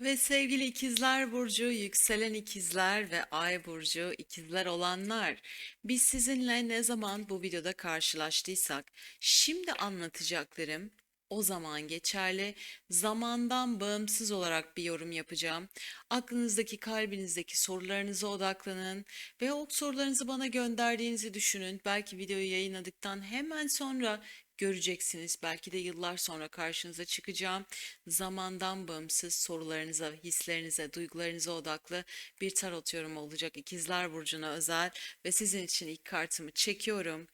Ve sevgili ikizler burcu, yükselen ikizler ve ay burcu ikizler olanlar, biz sizinle ne zaman bu videoda karşılaştıysak, şimdi anlatacaklarım o zaman geçerli. Zamandan bağımsız olarak bir yorum yapacağım. Aklınızdaki, kalbinizdeki sorularınıza odaklanın ve o sorularınızı bana gönderdiğinizi düşünün. Belki videoyu yayınladıktan hemen sonra göreceksiniz. Belki de yıllar sonra karşınıza çıkacağım. Zamandan bağımsız sorularınıza, hislerinize, duygularınıza odaklı bir tarot yorumu olacak. İkizler Burcu'na özel ve sizin için ilk kartımı çekiyorum.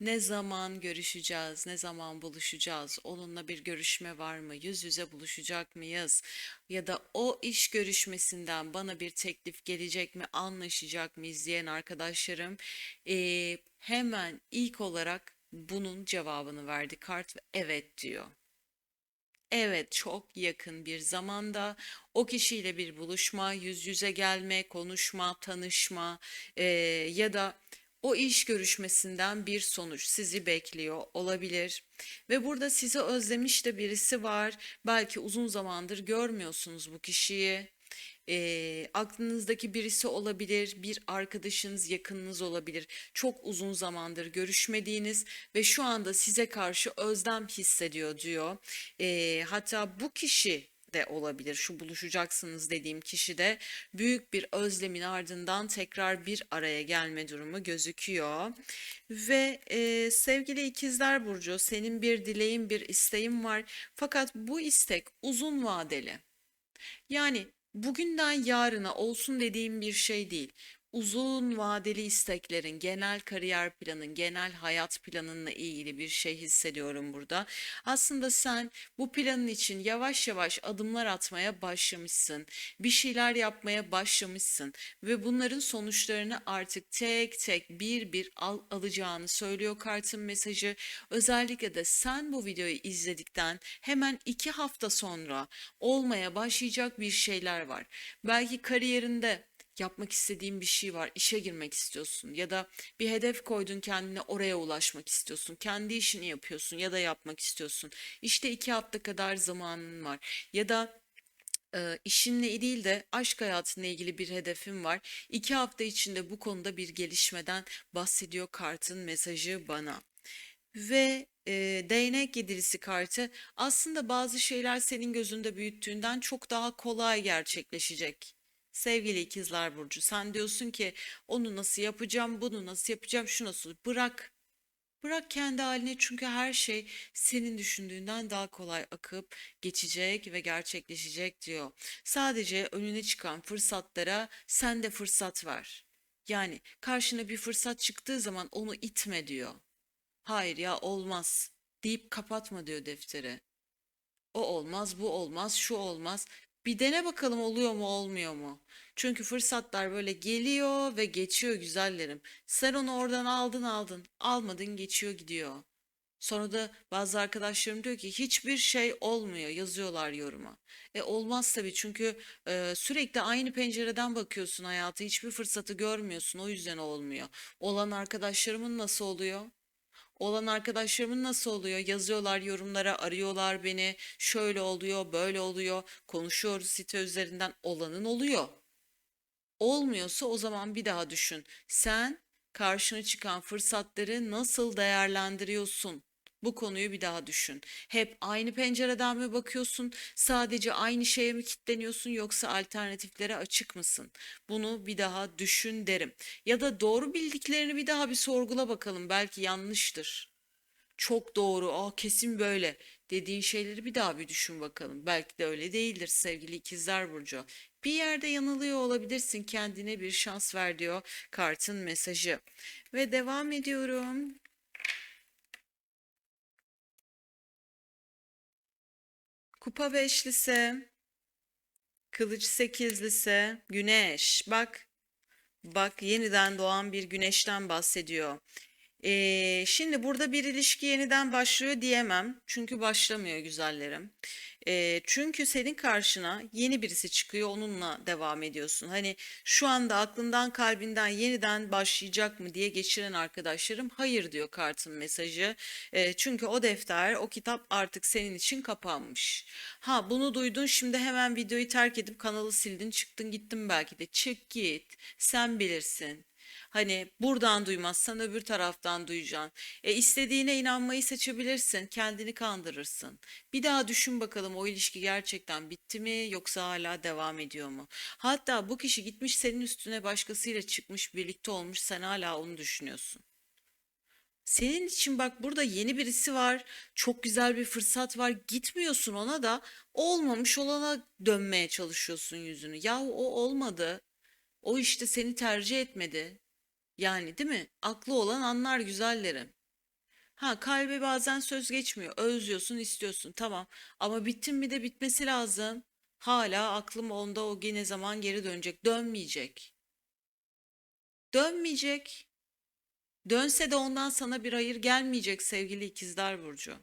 Ne zaman görüşeceğiz, ne zaman buluşacağız? Onunla bir görüşme var mı? Yüz yüze buluşacak mıyız? Ya da o iş görüşmesinden bana bir teklif gelecek mi? Anlaşacak mıyız diyen arkadaşlarım eee, hemen ilk olarak bunun cevabını verdi kart ve evet diyor. Evet, çok yakın bir zamanda o kişiyle bir buluşma, yüz yüze gelme, konuşma, tanışma eee, ya da o iş görüşmesinden bir sonuç sizi bekliyor olabilir. Ve burada sizi özlemiş de birisi var. Belki uzun zamandır görmüyorsunuz bu kişiyi. Eee, aklınızdaki birisi olabilir, bir arkadaşınız, yakınınız olabilir. Çok uzun zamandır görüşmediğiniz ve şu anda size karşı özlem hissediyor diyor. Eee, hatta bu kişi de olabilir. Şu buluşacaksınız dediğim kişi de büyük bir özlemin ardından tekrar bir araya gelme durumu gözüküyor. Ve eee, sevgili İkizler Burcu, senin bir dileğin, bir isteğin var. Fakat bu istek uzun vadeli. Yani bugünden yarına olsun dediğim bir şey değil. Uzun vadeli isteklerin, genel kariyer planın, genel hayat planınla ilgili bir şey hissediyorum burada. Aslında sen bu planın için yavaş yavaş adımlar atmaya başlamışsın. Bir şeyler yapmaya başlamışsın ve bunların sonuçlarını artık tek tek bir bir al, alacağını söylüyor kartın mesajı. Özellikle de sen bu videoyu izledikten hemen iki hafta sonra olmaya başlayacak bir şeyler var. Belki kariyerinde yapmak istediğin bir şey var, işe girmek istiyorsun ya da bir hedef koydun kendine oraya ulaşmak istiyorsun. Kendi işini yapıyorsun ya da yapmak istiyorsun. İşte iki hafta kadar zamanın var ya da e, işinle değil de aşk hayatınla ilgili bir hedefin var. İki hafta içinde bu konuda bir gelişmeden bahsediyor kartın mesajı bana. Ve e, değnek yedilisi kartı aslında bazı şeyler senin gözünde büyüttüğünden çok daha kolay gerçekleşecek. Sevgili ikizler Burcu, sen diyorsun ki onu nasıl yapacağım, bunu nasıl yapacağım, şu nasıl? Bırak. Bırak kendi haline çünkü her şey senin düşündüğünden daha kolay akıp geçecek ve gerçekleşecek diyor. Sadece önüne çıkan fırsatlara sen de fırsat ver. Yani karşına bir fırsat çıktığı zaman onu itme diyor. Hayır ya olmaz deyip kapatma diyor defteri. O olmaz, bu olmaz, şu olmaz. Bir dene bakalım oluyor mu, olmuyor mu? Çünkü fırsatlar böyle geliyor ve geçiyor güzellerim. Sen onu oradan aldın aldın, almadın geçiyor gidiyor. Sonra da bazı arkadaşlarım diyor ki hiçbir şey olmuyor yazıyorlar yoruma. E olmaz tabii çünkü e, sürekli aynı pencereden bakıyorsun hayata hiçbir fırsatı görmüyorsun o yüzden olmuyor. Olan arkadaşlarımın nasıl oluyor? Olan arkadaşlarımın nasıl oluyor? Yazıyorlar yorumlara, arıyorlar beni. Şöyle oluyor, böyle oluyor. Konuşuyoruz site üzerinden. Olanın oluyor. Olmuyorsa o zaman bir daha düşün. Sen karşına çıkan fırsatları nasıl değerlendiriyorsun? Bu konuyu bir daha düşün. Hep aynı pencereden mi bakıyorsun? Sadece aynı şeye mi kilitleniyorsun yoksa alternatiflere açık mısın? Bunu bir daha düşün derim. Ya da doğru bildiklerini bir daha bir sorgula bakalım. Belki yanlıştır. Çok doğru, aa kesin böyle dediğin şeyleri bir daha bir düşün bakalım. Belki de öyle değildir sevgili ikizler burcu. Bir yerde yanılıyor olabilirsin. Kendine bir şans ver diyor kartın mesajı. Ve devam ediyorum. Kupa beşlisi, kılıç sekizlisi, güneş. Bak, bak yeniden doğan bir güneşten bahsediyor. Ee, şimdi burada bir ilişki yeniden başlıyor diyemem. Çünkü başlamıyor güzellerim. Ee, çünkü senin karşına yeni birisi çıkıyor, onunla devam ediyorsun. Hani şu anda aklından kalbinden yeniden başlayacak mı diye geçiren arkadaşlarım hayır diyor kartın mesajı. Ee, çünkü o defter, o kitap artık senin için kapanmış. Ha bunu duydun şimdi hemen videoyu terk edip kanalı sildin çıktın gittin belki de. Çık git sen bilirsin. Hani buradan duymazsan öbür taraftan duyacaksın. E istediğine inanmayı seçebilirsin, kendini kandırırsın. Bir daha düşün bakalım o ilişki gerçekten bitti mi yoksa hala devam ediyor mu? Hatta bu kişi gitmiş senin üstüne başkasıyla çıkmış, birlikte olmuş, sen hala onu düşünüyorsun. Senin için bak burada yeni birisi var, çok güzel bir fırsat var. Gitmiyorsun ona da olmamış olana dönmeye çalışıyorsun yüzünü. Yahu o olmadı. O işte seni tercih etmedi. Yani değil mi? Aklı olan anlar güzellerim. Ha kalbe bazen söz geçmiyor. Özlüyorsun, istiyorsun. Tamam. Ama bittin mi de bitmesi lazım. Hala aklım onda o gene zaman geri dönecek. Dönmeyecek. Dönmeyecek. Dönse de ondan sana bir hayır gelmeyecek sevgili ikizler Burcu.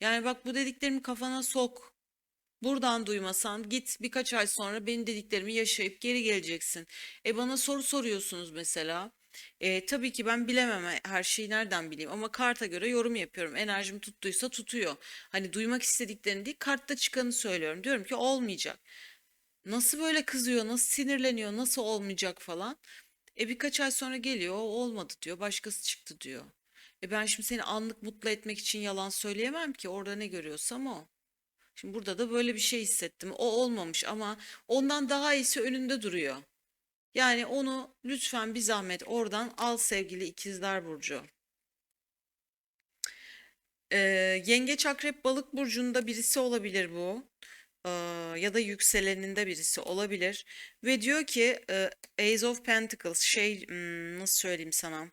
Yani bak bu dediklerimi kafana sok. Buradan duymasan git birkaç ay sonra benim dediklerimi yaşayıp geri geleceksin. E bana soru soruyorsunuz mesela. E, tabii ki ben bilemem e, her şeyi nereden bileyim ama karta göre yorum yapıyorum. Enerjim tuttuysa tutuyor. Hani duymak istediklerini değil kartta çıkanı söylüyorum. Diyorum ki olmayacak. Nasıl böyle kızıyor, nasıl sinirleniyor, nasıl olmayacak falan. E birkaç ay sonra geliyor, "O olmadı diyor, başkası çıktı diyor. E ben şimdi seni anlık mutlu etmek için yalan söyleyemem ki orada ne görüyorsam o. Şimdi burada da böyle bir şey hissettim. O olmamış ama ondan daha iyisi önünde duruyor. Yani onu lütfen bir zahmet oradan al sevgili ikizler Burcu. Ee, Yengeç Akrep Balık burcunda birisi olabilir bu. Ee, ya da yükseleninde birisi olabilir. Ve diyor ki e, Ace of Pentacles şey hmm, nasıl söyleyeyim sana?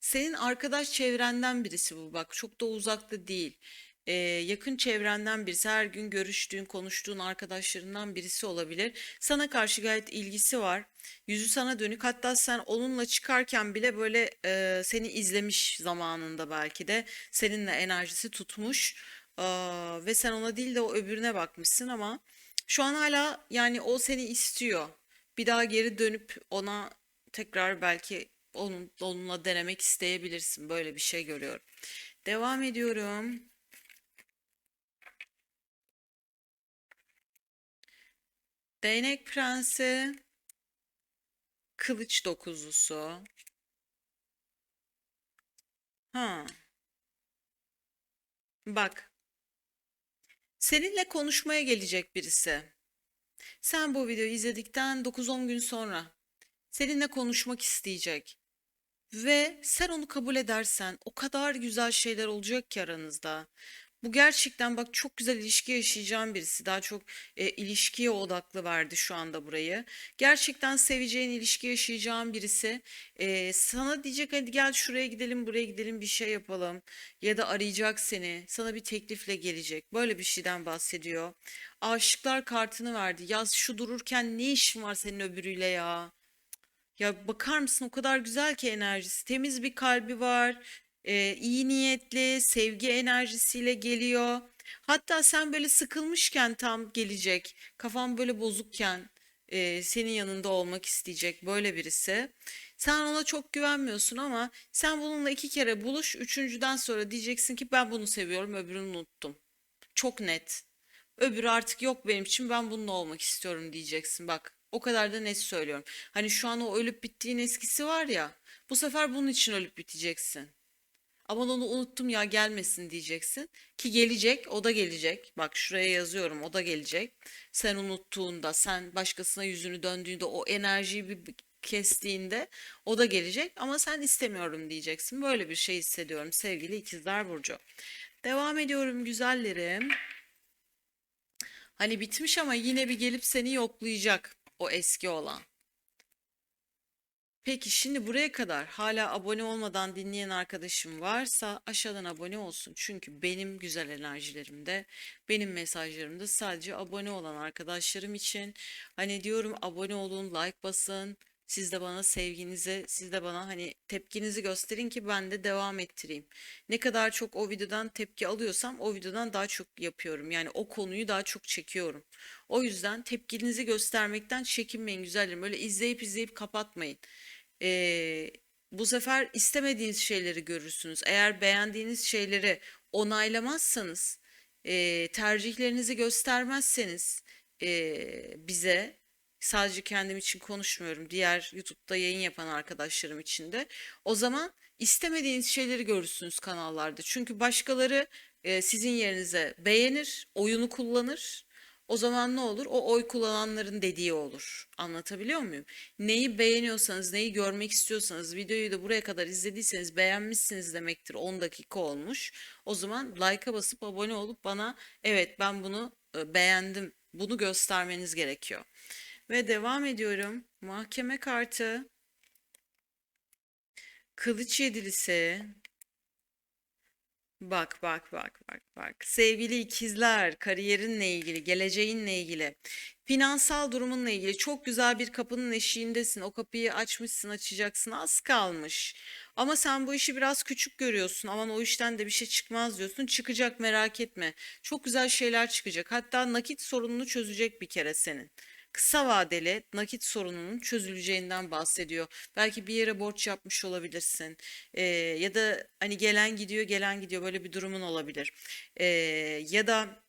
Senin arkadaş çevrenden birisi bu bak çok da uzakta değil. Ee, yakın çevrenden birisi her gün görüştüğün konuştuğun arkadaşlarından birisi olabilir. Sana karşı gayet ilgisi var. Yüzü sana dönük hatta sen onunla çıkarken bile böyle e, seni izlemiş zamanında belki de seninle enerjisi tutmuş. Aa, ve sen ona değil de o öbürüne bakmışsın ama şu an hala yani o seni istiyor. Bir daha geri dönüp ona tekrar belki onun, onunla denemek isteyebilirsin. Böyle bir şey görüyorum. Devam ediyorum. Değnek Prensi, Kılıç Dokuzlusu. Ha, bak. Seninle konuşmaya gelecek birisi. Sen bu videoyu izledikten 9-10 gün sonra seninle konuşmak isteyecek. Ve sen onu kabul edersen o kadar güzel şeyler olacak ki aranızda. Bu gerçekten bak çok güzel ilişki yaşayacağın birisi. Daha çok e, ilişkiye odaklı verdi şu anda burayı. Gerçekten seveceğin ilişki yaşayacağın birisi. E, sana diyecek hadi gel şuraya gidelim buraya gidelim bir şey yapalım. Ya da arayacak seni. Sana bir teklifle gelecek. Böyle bir şeyden bahsediyor. Aşıklar kartını verdi. Yaz şu dururken ne işin var senin öbürüyle ya? Ya bakar mısın o kadar güzel ki enerjisi. Temiz bir kalbi var. E, iyi niyetli, sevgi enerjisiyle geliyor. Hatta sen böyle sıkılmışken tam gelecek. Kafan böyle bozukken e, senin yanında olmak isteyecek böyle birisi. Sen ona çok güvenmiyorsun ama sen bununla iki kere buluş. Üçüncüden sonra diyeceksin ki ben bunu seviyorum, öbürünü unuttum. Çok net. Öbürü artık yok benim için ben bununla olmak istiyorum diyeceksin. Bak o kadar da net söylüyorum. Hani şu an o ölüp bittiğin eskisi var ya. Bu sefer bunun için ölüp biteceksin. Aman onu unuttum ya gelmesin diyeceksin. Ki gelecek, o da gelecek. Bak şuraya yazıyorum, o da gelecek. Sen unuttuğunda, sen başkasına yüzünü döndüğünde, o enerjiyi bir kestiğinde o da gelecek. Ama sen istemiyorum diyeceksin. Böyle bir şey hissediyorum sevgili İkizler Burcu. Devam ediyorum güzellerim. Hani bitmiş ama yine bir gelip seni yoklayacak o eski olan. Peki şimdi buraya kadar hala abone olmadan dinleyen arkadaşım varsa aşağıdan abone olsun. Çünkü benim güzel enerjilerimde, benim mesajlarımda sadece abone olan arkadaşlarım için. Hani diyorum abone olun, like basın. Siz de bana sevginizi, siz de bana hani tepkinizi gösterin ki ben de devam ettireyim. Ne kadar çok o videodan tepki alıyorsam o videodan daha çok yapıyorum. Yani o konuyu daha çok çekiyorum. O yüzden tepkinizi göstermekten çekinmeyin güzellerim. Böyle izleyip izleyip kapatmayın. Ee, bu sefer istemediğiniz şeyleri görürsünüz. Eğer beğendiğiniz şeyleri onaylamazsanız, e, tercihlerinizi göstermezseniz e, bize sadece kendim için konuşmuyorum. Diğer YouTube'da yayın yapan arkadaşlarım için de. O zaman istemediğiniz şeyleri görürsünüz kanallarda. Çünkü başkaları e, sizin yerinize beğenir, oyunu kullanır. O zaman ne olur? O oy kullananların dediği olur. Anlatabiliyor muyum? Neyi beğeniyorsanız, neyi görmek istiyorsanız, videoyu da buraya kadar izlediyseniz beğenmişsiniz demektir. 10 dakika olmuş. O zaman like'a basıp abone olup bana evet ben bunu e, beğendim. Bunu göstermeniz gerekiyor. Ve devam ediyorum. Mahkeme kartı. Kılıç yedilisi. Bak bak bak bak bak. Sevgili ikizler, kariyerinle ilgili, geleceğinle ilgili, finansal durumunla ilgili çok güzel bir kapının eşiğindesin. O kapıyı açmışsın, açacaksın. Az kalmış. Ama sen bu işi biraz küçük görüyorsun. Aman o işten de bir şey çıkmaz diyorsun. Çıkacak merak etme. Çok güzel şeyler çıkacak. Hatta nakit sorununu çözecek bir kere senin kısa vadeli nakit sorununun çözüleceğinden bahsediyor. Belki bir yere borç yapmış olabilirsin. Ee, ya da hani gelen gidiyor, gelen gidiyor böyle bir durumun olabilir. Ee, ya da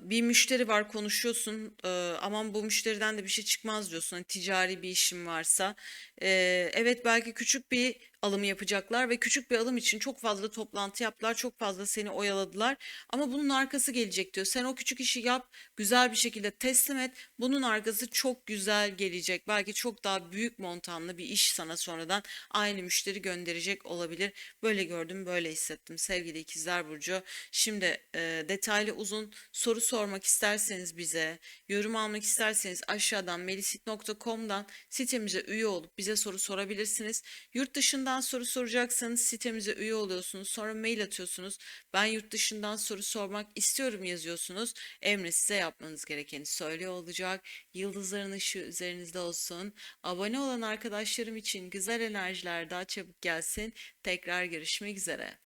bir müşteri var konuşuyorsun aman bu müşteriden de bir şey çıkmaz diyorsun hani ticari bir işin varsa Eee, evet belki küçük bir alım yapacaklar ve küçük bir alım için çok fazla toplantı yaptılar çok fazla seni oyaladılar. Ama bunun arkası gelecek diyor. Sen o küçük işi yap güzel bir şekilde teslim et. Bunun arkası çok güzel gelecek. Belki çok daha büyük montanlı bir iş sana sonradan aynı müşteri gönderecek olabilir. Böyle gördüm böyle hissettim. Sevgili ikizler Burcu şimdi eee, detaylı uzun soru sormak isterseniz bize, yorum almak isterseniz aşağıdan melisit.com'dan sitemize üye olup bize soru sorabilirsiniz. Yurt dışından soru soracaksanız sitemize üye oluyorsunuz. Sonra mail atıyorsunuz. Ben yurt dışından soru sormak istiyorum yazıyorsunuz. Emre size yapmanız gerekeni söylüyor olacak. Yıldızların ışığı üzerinizde olsun. Abone olan arkadaşlarım için güzel enerjiler daha çabuk gelsin. Tekrar görüşmek üzere.